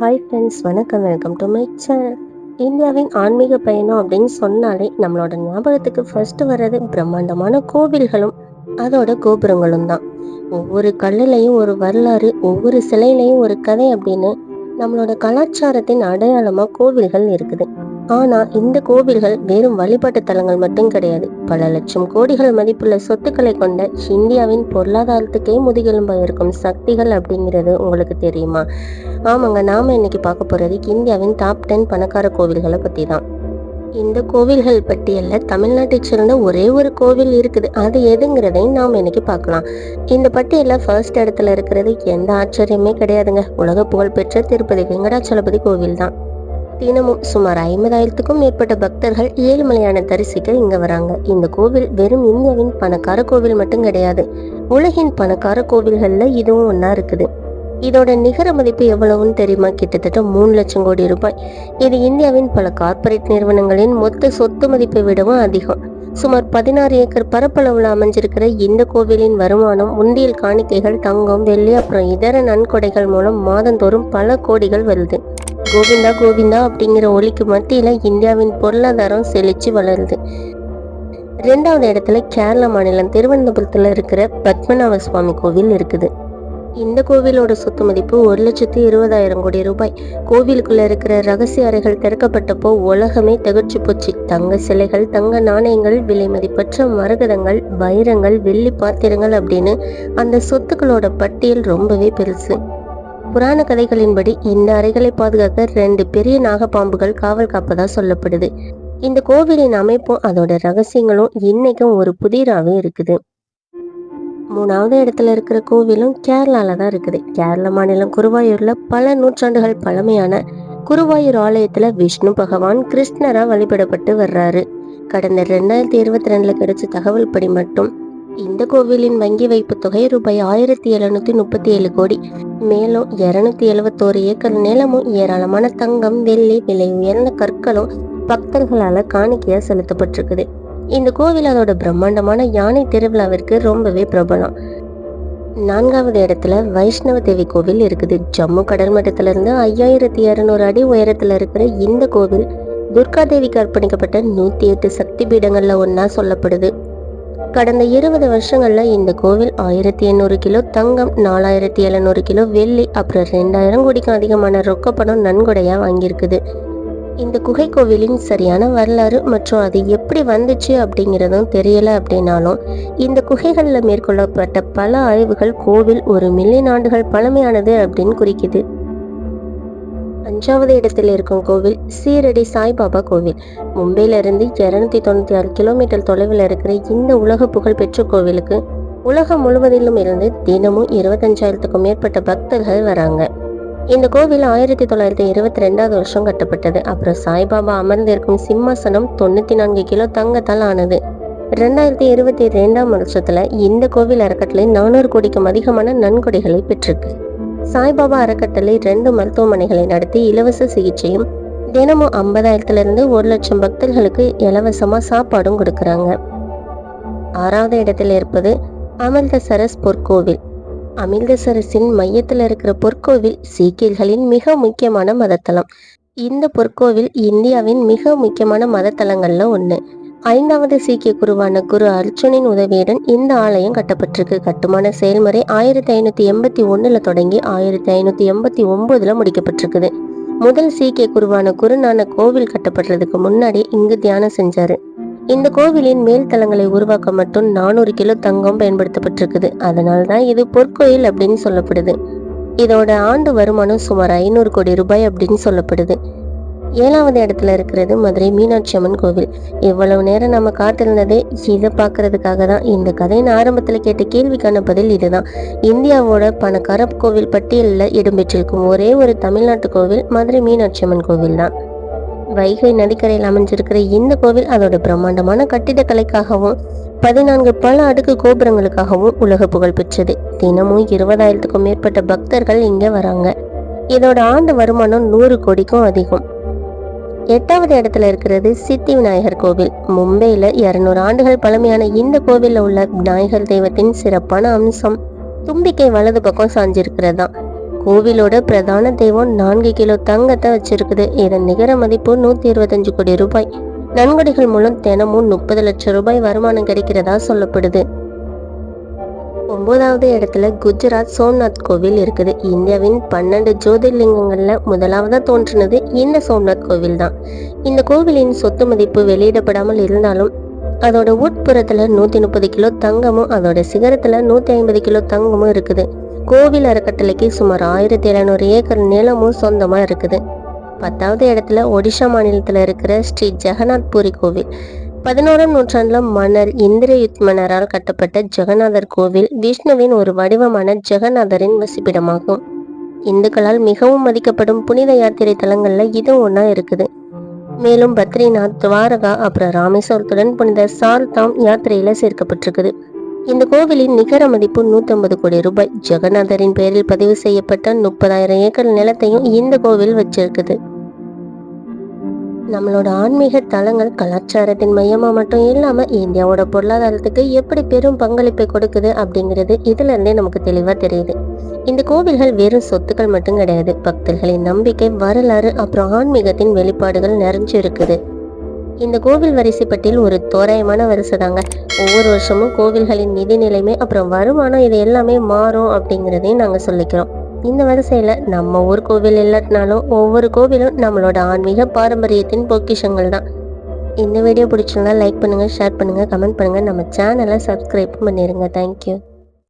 Hi friends வணக்கம். Welcome to my channel இந்தியாவின் ஆன்மீக பயணம் அப்படின்னு சொன்னாலே நம்மளோட ஞாபகத்துக்கு ஃபர்ஸ்ட் வர்றது பிரம்மாண்டமான கோவில்களும் அதோட கோபுரங்களும் தான். ஒவ்வொரு கல்லுலையும் ஒரு வரலாறு ஒவ்வொரு சிலையிலையும் ஒரு கதை அப்படின்னு நம்மளோட கலாச்சாரத்தின் அடையாளமாக கோவில்கள் இருக்குது. ஆனால் இந்த கோவில்கள் வெறும் வழிபாட்டு தலங்கள் மட்டும் கிடையாது. பல லட்சம் கோடிகள் மதிப்புள்ள சொத்துக்களை கொண்ட இந்தியாவின் பொருளாதாரத்துக்கே முதுகெலும்பாக இருக்கும் சக்திகள் அப்படிங்கிறது உங்களுக்கு தெரியுமா? ஆமாங்க நாம இன்னைக்கு பார்க்க போறது இந்தியாவின் டாப் டென் பணக்கார கோவில்களை பற்றி தான் இந்த கோவில்கள் பட்டியலில் தமிழ்நாட்டை சேர்ந்த ஒரே ஒரு கோவில் இருக்குது. அது எதுங்கிறதையும் நாம் இன்னைக்கு பார்க்கலாம். இந்த பட்டியலில் ஃபர்ஸ்ட் இடத்துல இருக்கிறது எந்த ஆச்சரியமே கிடையாதுங்க. உலக புகழ்பெற்ற திருப்பதி வெங்கடாச்சலபதி கோவில் தான் தினமும் சுமார் ஐம்பதாயிரத்துக்கும் மேற்பட்ட பக்தர்கள் ஏழுமலையான தரிசிக்க இங்க வராங்க. இந்த கோவில் வெறும் இந்தியாவின் பணக்கார கோவில் மட்டும் கிடையாது உலகின் பணக்கார கோவில்கள்ல இதுவும் ஒன்னா இருக்குது. இதோட நிகர மதிப்பு எவ்வளவுன்னு தெரியுமா? கிட்டத்தட்ட மூணு லட்சம் கோடி ரூபாய். இது இந்தியாவின் பல கார்ப்பரேட் நிறுவனங்களின் மொத்த சொத்து மதிப்பை விடவும் அதிகம். சுமார் பதினாறு ஏக்கர் பரப்பளவில் அமைஞ்சிருக்கிற இந்த கோவிலின் வருமானம் உண்டியல் காணிக்கைகள் தங்கம் வெள்ளி அப்புறம் இதர நன்கொடைகள் மூலம் மாதந்தோறும் பல கோடிகள் வருது. கோவிந்தா கோவிந்தா அப்படிங்கிற ஒலிக்கு மத்தியில் இந்தியாவின் பொருளாதாரம் செழிச்சு வளருது. ரெண்டாவது இடத்துல கேரள மாநிலம் திருவனந்தபுரத்தில் இருக்கிற பத்மநாப சுவாமி கோவில் இருக்குது. இந்த கோவிலோட சொத்து மதிப்பு ஒரு லட்சத்து இருபதாயிரம் கோடி ரூபாய். கோவிலுக்குள்ள இருக்கிற ரகசிய அறைகள் திறக்கப்பட்டப்போ உலகமே தகர்ச்சி போச்சு. தங்க சிலைகள் தங்க நாணயங்கள் விலை மதிப்பற்ற மரகதங்கள் வைரங்கள் வெள்ளி பாத்திரங்கள் அப்படின்னு அந்த சொத்துக்களோட பட்டியல் ரொம்பவே பெருசு. புராண கதைகளின்படி இந்த அறைகளை பாதுகாக்க ரெண்டு பெரிய நாகப்பாம்புகள் காவல் காப்பதா சொல்லப்படுது. இந்த கோவிலின் அமைப்பும் அதோட ரகசியங்களும் இன்னைக்கும் ஒரு புதிராவே இருக்குது. மூணாவது இடத்துல இருக்கிற கோவிலும் கேரளால தான் இருக்குது. கேரள மாநிலம் குருவாயூர்ல பல நூற்றாண்டுகள் பழமையான குருவாயூர் ஆலயத்துல விஷ்ணு பகவான் கிருஷ்ணரா வழிபடப்பட்டு வர்றாரு. கடந்த ரெண்டாயிரத்தி இருபத்தி ரெண்டுல கிடைச்ச தகவல் படி மட்டும் இந்த கோவிலின் வங்கி வைப்பு தொகை ரூபாய் ஆயிரத்தி எழுநூத்தி முப்பத்தி ஏழு கோடி. மேலும் இருநூத்தி எழுபத்தோரு ஏக்கர் நிலமும் ஏராளமான தங்கம் வெள்ளி விலை உயர்ந்த கற்களும் பக்தர்களால காணிக்கையா செலுத்தப்பட்டிருக்குது. இந்த கோவில் அதோட பிரம்மாண்டமான யானை திருவிழாவிற்கு ரொம்பவே பிரபலம். நான்காவது இடத்துல வைஷ்ணவ தேவி கோவில் இருக்குது. ஜம்மு கடல் மட்டத்துல இருந்து ஐயாயிரத்தி இரநூறு அடி உயரத்துல இருக்கிற இந்த கோவில் துர்கா தேவிக்கு அர்ப்பணிக்கப்பட்ட நூத்தி எட்டு சக்தி பீடங்கள்ல ஒன்னா சொல்லப்படுது. கடந்த இருபது வருஷங்கள்ல இந்த கோவில் ஆயிரத்தி எண்ணூறு கிலோ தங்கம் நாலாயிரத்தி எழுநூறு கிலோ வெள்ளி அப்புறம் ரெண்டாயிரம் கோடிக்கும் அதிகமான ரொக்கப்படம் நன்கொடையாக நன்கொடையா வாங்கியிருக்குது. இந்த குகை கோவிலின் சரியான வரலாறு மற்றும் அது எப்படி வந்துச்சு அப்படிங்கிறதும் தெரியல அப்படின்னாலும் இந்த குகைகளில் மேற்கொள்ளப்பட்ட பல ஆய்வுகள் கோவில் ஒரு மில்லியன் ஆண்டுகள் பழமையானது அப்படின்னு குறிக்குது. அஞ்சாவது இடத்தில் இருக்கும் கோவில் சீரடி சாய்பாபா கோவில். மும்பையிலிருந்து இரநூத்தி தொண்ணூற்றி தொண்ணூத்தி ஆறு கிலோமீட்டர் தொலைவில் இருக்கிற இந்த உலக புகழ்பெற்ற கோவிலுக்கு உலகம் முழுவதிலும் இருந்து தினமும் இருபத்தஞ்சாயிரத்துக்கும் மேற்பட்ட பக்தர்கள் வராங்க. இந்த கோவில் ஆயிரத்தி தொள்ளாயிரத்தி இருபத்தி ரெண்டாவது வருஷம் கட்டப்பட்டது. அப்புறம் சாய்பாபா அமர்ந்திருக்கும் சிம்மாசனம் தொண்ணூத்தி நான்கு கிலோ தங்கத்தால் ஆனது. ரெண்டாயிரத்தி இருபத்தி ரெண்டாம் வருஷத்துல இந்த கோவில் அறக்கட்டளை நானூறு கோடிக்கும் அதிகமான நன்கொடைகளை பெற்றிருக்கு. சாய்பாபா அறக்கட்டளை ரெண்டு மருத்துவமனைகளை நடத்தி இலவச சிகிச்சையும் தினமும் ஐம்பதாயிரத்துல இருந்து ஒரு லட்சம் பக்தர்களுக்கு இலவசமா சாப்பாடும் கொடுக்கறாங்க. ஆறாவது இடத்தில் இருப்பது அமிர்தசரஸ் பொற்கோவில். அமிர்தசரஸின் மையத்தில் இருக்கிற பொற்கோவில் சீக்கியர்களின் மிக முக்கியமான மதத்தலம். இந்த பொற்கோவில் இந்தியாவின் மிக முக்கியமான மதத்தலங்கள்ல ஒன்று ஐந்தாவது சீக்கிய குருவான குரு அர்ஜுனின் உதவியுடன் இந்த ஆலயம் கட்டப்பட்டிருக்கு. கட்டுமான செயல்முறை ஆயிரத்தி ஐநூத்தி எண்பத்தி ஒண்ணுல தொடங்கி ஆயிரத்தி ஐநூத்தி எண்பத்தி ஒன்பதுல முடிக்கப்பட்டிருக்குது. முதல் சீக்கிய குருவான குருநான கோவில் கட்டப்படுறதுக்கு முன்னாடி இங்கு தியானம் செஞ்சாரு. இந்த கோவிலின் மேல் தளங்களை உருவாக்க மட்டும் நானூறு கிலோ தங்கம் பயன்படுத்தப்பட்டிருக்குது. அதனால தான் இது பொற்கோயில் அப்படின்னு சொல்லப்படுது. இதோட ஆண்டு வருமானம் சுமார் ஐநூறு கோடி ரூபாய் அப்படின்னு சொல்லப்படுது. ஏழாவது இடத்துல இருக்கிறது மதுரை மீனாட்சி அம்மன் கோவில். இவ்வளவு நேரம் நம்ம காத்திருந்ததே இதை பார்க்கறதுக்காக தான் இந்த கதையின் ஆரம்பத்தில் கேட்ட கேள்விக்கான பதில் இதுதான். இந்தியாவோட பணக்கார கோவில் பட்டியலில் இடம்பெற்றிருக்கும் ஒரே ஒரு தமிழ்நாட்டு கோவில் மதுரை மீனாட்சி அம்மன் கோவில் தான். வைகை நதிக்கரையில் அமைஞ்சிருக்கிற இந்த கோவில் அதோட பிரம்மாண்டமான கட்டிடக்கலைக்காகவும் பதினான்கு பல அடுக்கு கோபுரங்களுக்காகவும் உலக புகழ் பெற்றது. தினமும் இருபதாயிரத்துக்கும் மேற்பட்ட பக்தர்கள் இங்கே வராங்க. இதோட ஆண்டு வருமானம் நூறு கோடிக்கும் அதிகம். எட்டாவது இடத்துல இருக்கிறது சித்தி விநாயகர் கோவில். மும்பையில இருநூறு ஆண்டுகள் பழமையான இந்த கோவில்ல உள்ள விநாயகர் தெய்வத்தின் சிறப்பான அம்சம் தும்பிக்கை வலது பக்கம் சாஞ்சிருக்கிறது. தான் கோவிலோட பிரதான தெய்வம் நான்கு கிலோ தங்கத்தை வச்சிருக்குது. இதன் நிகர மதிப்பு நூத்தி இருபத்தஞ்சு கோடி ரூபாய். நன்கொடைகள் மூலம் தினமும் முப்பது லட்சம் ரூபாய் வருமானம் கிடைக்கிறதா சொல்லப்படுது. ஒன்பதாவது இடத்துல குஜராத் சோம்நாத் கோவில் இருக்குது. இந்தியாவின் பன்னெண்டு ஜோதிர்லிங்கங்களில் முதலாவதாக தோன்றினது இந்த சோம்நாத் கோவில் தான் இந்த கோவிலின் சொத்து மதிப்பு வெளியிடப்படாமல் இருந்தாலும் அதோட உட்புறத்தில் நூற்றி முப்பது கிலோ தங்கமும் அதோட சிகரத்தில் நூற்றி ஐம்பது கிலோ தங்கமும் இருக்குது. கோவில் அறக்கட்டளைக்கு சுமார் ஆயிரத்தி எழுநூறு ஏக்கர் நிலமும் சொந்தமாக இருக்குது. பத்தாவது இடத்துல ஒடிஷா மாநிலத்தில் இருக்கிற ஸ்ரீ ஜெகநாத் பூரி கோவில். பதினோராம் நூற்றாண்டில் மன்னர் இந்திரயுத் மன்னரால் கட்டப்பட்ட ஜெகநாதர் கோவில் விஷ்ணுவின் ஒரு வடிவமான ஜெகநாதரின் வசிப்பிடமாகும். இந்துக்களால் மிகவும் மதிக்கப்படும் புனித யாத்திரை தலங்கள்ல இது ஒன்றா இருக்குது. மேலும் பத்ரிநாத் துவாரகா அப்புறம் ராமேஸ்வரத்துடன் புனித சார்தாம் யாத்திரையில சேர்க்கப்பட்டிருக்குது. இந்த கோவிலின் நிகர மதிப்பு நூற்றம்பது கோடி ரூபாய். ஜெகநாதரின் பெயரில் பதிவு செய்யப்பட்ட முப்பதாயிரம் ஏக்கர் நிலத்தையும் இந்த கோவில் வச்சிருக்குது. நம்மளோட ஆன்மீக தலங்கள் கலாச்சாரத்தின் மையமா மட்டும் இல்லாம இந்தியாவோட பொருளாதாரத்துக்கு எப்படி பெரும் பங்களிப்பை கொடுக்குது அப்படிங்கிறது இதுல இருந்தே நமக்கு தெளிவா தெரியுது. இந்த கோவில்கள் வெறும் சொத்துக்கள் மட்டும் கிடையாது. பக்தர்களின் நம்பிக்கை வரலாறு அப்புறம் ஆன்மீகத்தின் வெளிப்பாடுகள் நிறைஞ்சு இருக்குது. இந்த கோவில் வரிசைப்பட்டியல் ஒரு தோராயமான வரிசை தாங்க. ஒவ்வொரு வருஷமும் கோவில்களின் நிதி நிலைமை அப்புறம் வருமானம் இது எல்லாமே மாறும் அப்படிங்கிறதையும் நாங்கள் சொல்லிக்கிறோம். இந்த வரிசையில் நம்ம ஊர் கோவில் இல்லாட்டினாலும் ஒவ்வொரு கோவிலும் நம்மளோட ஆன்மீக பாரம்பரியத்தின் பொக்கிஷங்கள் தான். இந்த வீடியோ பிடிச்சிருந்தா லைக் பண்ணுங்கள் ஷேர் பண்ணுங்கள் கமெண்ட் பண்ணுங்கள் நம்ம சேனலை சப்ஸ்கிரைப் பண்ணிடுங்க தேங்க்யூ